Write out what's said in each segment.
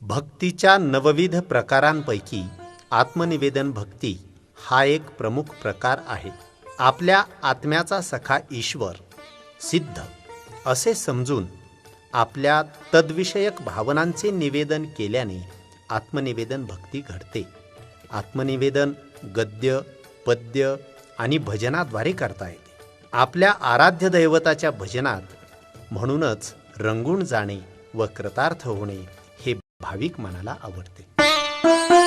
भक्तीच्या नवविध प्रकारांपैकी आत्मनिवेदन भक्ती हा एक प्रमुख प्रकार आहे. आपल्या आत्म्याचा सखा ईश्वर सिद्ध असे समजून आपल्या तद्विषयक भावनांचे निवेदन केल्याने आत्मनिवेदन भक्ती घडते. आत्मनिवेदन गद्य पद्य आणि भजनाद्वारे करता येते. आपल्या आराध्य दैवताच्या भजनात म्हणूनच रंगून जाणे व कृतार्थ होणे भाविक मनाला आवडते.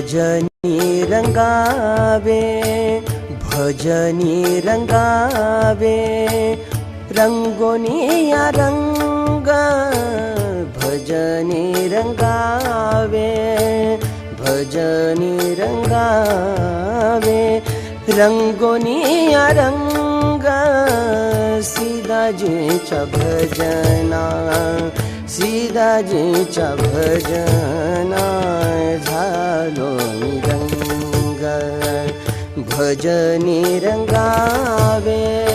भजनी रङ्ग भजनी रङ्गोनिया रङ्ग भजनी रङ्ग भजनी रङ्गोनिया रङ्ग रङ्गीताजि च भजना सीताजीच्या भजना झालो रंग भजनी रंगावे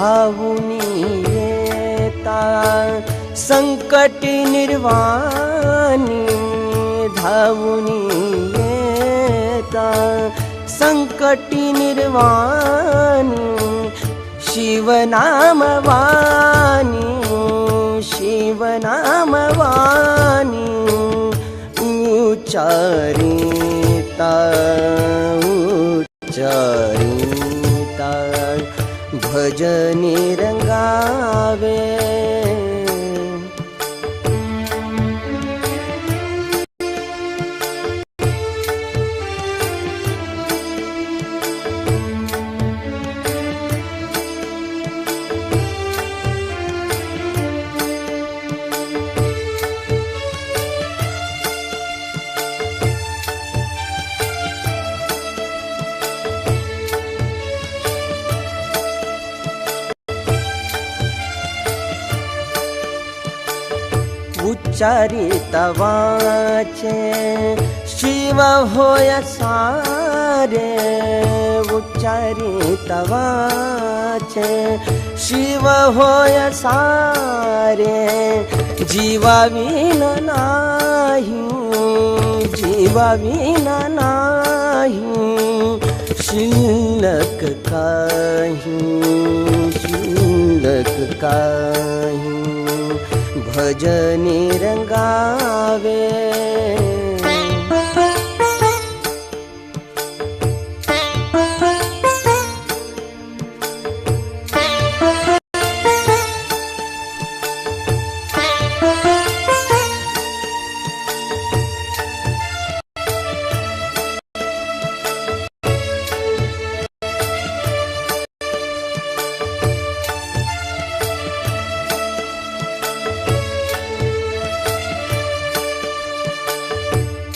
धावुनी येता संकटी निर्वाणी धावुनी येता संकटी निर्वाणी शिवनामवाणी शिवनामवाणी उचारी भजनी रंगावे। उच्चरितवाच। शिव होय सारे उच्चरितवाच। शिव होय सारे जीवा वि नहीं। जीव विन शीलकहीं शिलकी ભજની રંગાવે.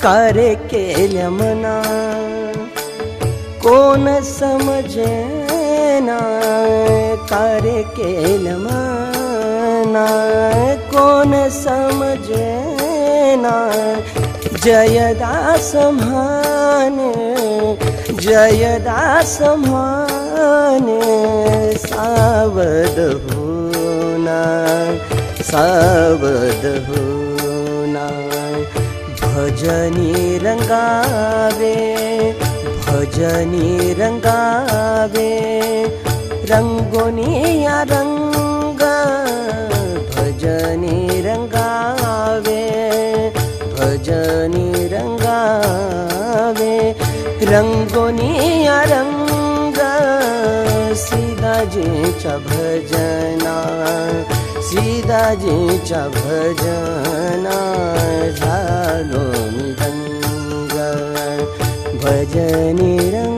कार्य केल्या मना कोण समजेना कार्य केल्या मना कोण समजेना जयदास म्हणे जयदास म्हणे सावध होना सावध होना भजनी रङ्गावे भजनी रङ्गावे रङ्गोनिया रङ्ग भजनी रङ्गावे भजनी रङ्गावे रङ्गोनिया रङ्ग सीताजी च भजना। सीताजीच्या भजना झालो मी भजनी रंग